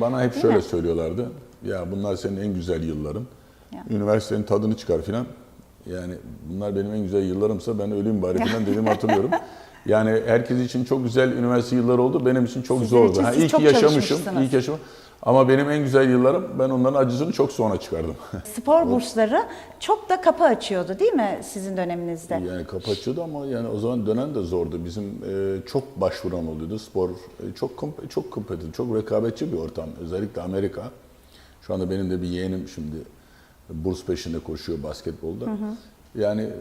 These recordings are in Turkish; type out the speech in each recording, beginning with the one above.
Bana hep Değil şöyle mi? söylüyorlardı. Ya bunlar senin en güzel yılların. Ya. Üniversitenin tadını çıkar filan. Yani bunlar benim en güzel yıllarımsa ben öleyim bari filan dediğimi hatırlıyorum. Yani herkes için çok güzel üniversite yılları oldu. Benim için çok Sizin zordu. için Ha, iyi ki yaşamışım. iyi ki yaşam. Ama benim en güzel yıllarım ben onların acısını çok sonra çıkardım. Spor bursları çok da kapı açıyordu değil mi sizin döneminizde? Yani kapı açıyordu ama yani o zaman dönem de zordu. Bizim e, çok başvuran oluyordu. Spor e, çok komp- çok kompetitif, çok rekabetçi bir ortam. Özellikle Amerika. Şu anda benim de bir yeğenim şimdi burs peşinde koşuyor basketbolda. Yani e,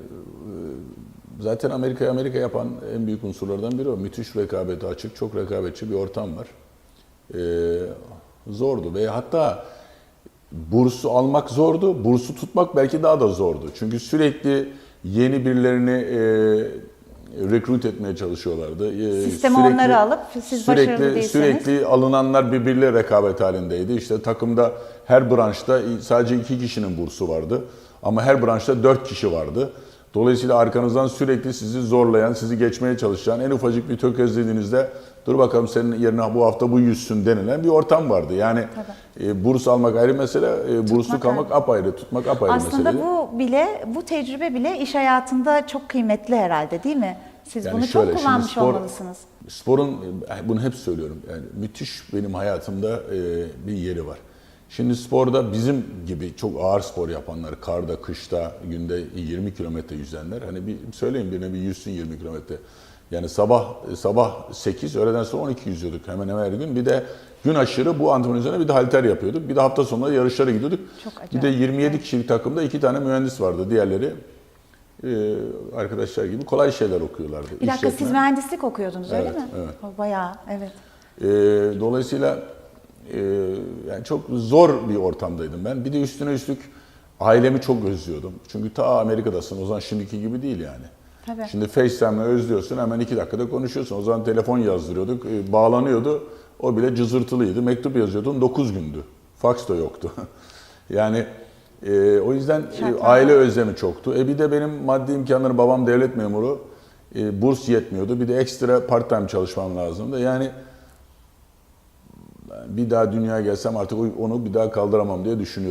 zaten Amerika'yı Amerika yapan en büyük unsurlardan biri o. Müthiş rekabete açık, çok rekabetçi bir ortam var. E, zordu ve hatta bursu almak zordu, bursu tutmak belki daha da zordu. Çünkü sürekli yeni birilerini e, rekrut etmeye çalışıyorlardı. E, Sisteme onları alıp siz başarılı sürekli, değilseniz- Sürekli alınanlar birbiriyle rekabet halindeydi. İşte takımda her branşta sadece iki kişinin bursu vardı. Ama her branşta dört kişi vardı. Dolayısıyla arkanızdan sürekli sizi zorlayan, sizi geçmeye çalışan, en ufacık bir tökezlediğinizde dur bakalım senin yerine bu hafta bu yüzsün denilen bir ortam vardı. Yani e, burs almak ayrı mesele, e, burslu kalmak apayrı, tutmak apayrı Aslında mesele. bu bile, bu tecrübe bile iş hayatında çok kıymetli herhalde değil mi? Siz Yani bunu şöyle, çok kullanmış spor- olmalısınız. Sporun, e, bunu hep söylüyorum, yani müthiş benim hayatımda e, bir yeri var. Şimdi sporda bizim gibi çok ağır spor yapanlar, karda, kışta, günde 20 kilometre yüzenler, hani bir söyleyin birine bir yüzsün 20 kilometre. Yani sabah sabah 8, öğleden sonra 12 yüzüyorduk hemen hemen her gün. Bir de gün aşırı bu antrenman üzerine bir de halter yapıyorduk. Bir de hafta sonları yarışlara gidiyorduk. Çok bir de acayip. 27 kişilik takımda iki tane mühendis vardı. Diğerleri e, arkadaşlar gibi kolay şeyler okuyorlardı. Bir dakika İşletme. siz mühendislik okuyordunuz öyle Evet, mi? evet. O Bayağı evet. E, dolayısıyla e, yani çok zor bir ortamdaydım ben. Bir de üstüne üstlük ailemi çok özlüyordum. Çünkü ta Amerika'dasın. O zaman şimdiki gibi değil yani. Tabii. Şimdi FaceTime'la özlüyorsun hemen iki dakikada konuşuyorsun. O zaman telefon yazdırıyorduk. e, bağlanıyordu. O bile cızırtılıydı. Mektup yazıyordun 9 gündü. Fax da yoktu. yani e, o yüzden e, aile özlemi çoktu. E bir de benim maddi imkanlarım babam devlet memuru. E, burs yetmiyordu. Bir de ekstra part time çalışmam lazımdı. Yani bir daha dünyaya gelsem artık onu bir daha kaldıramam diye düşünüyorum.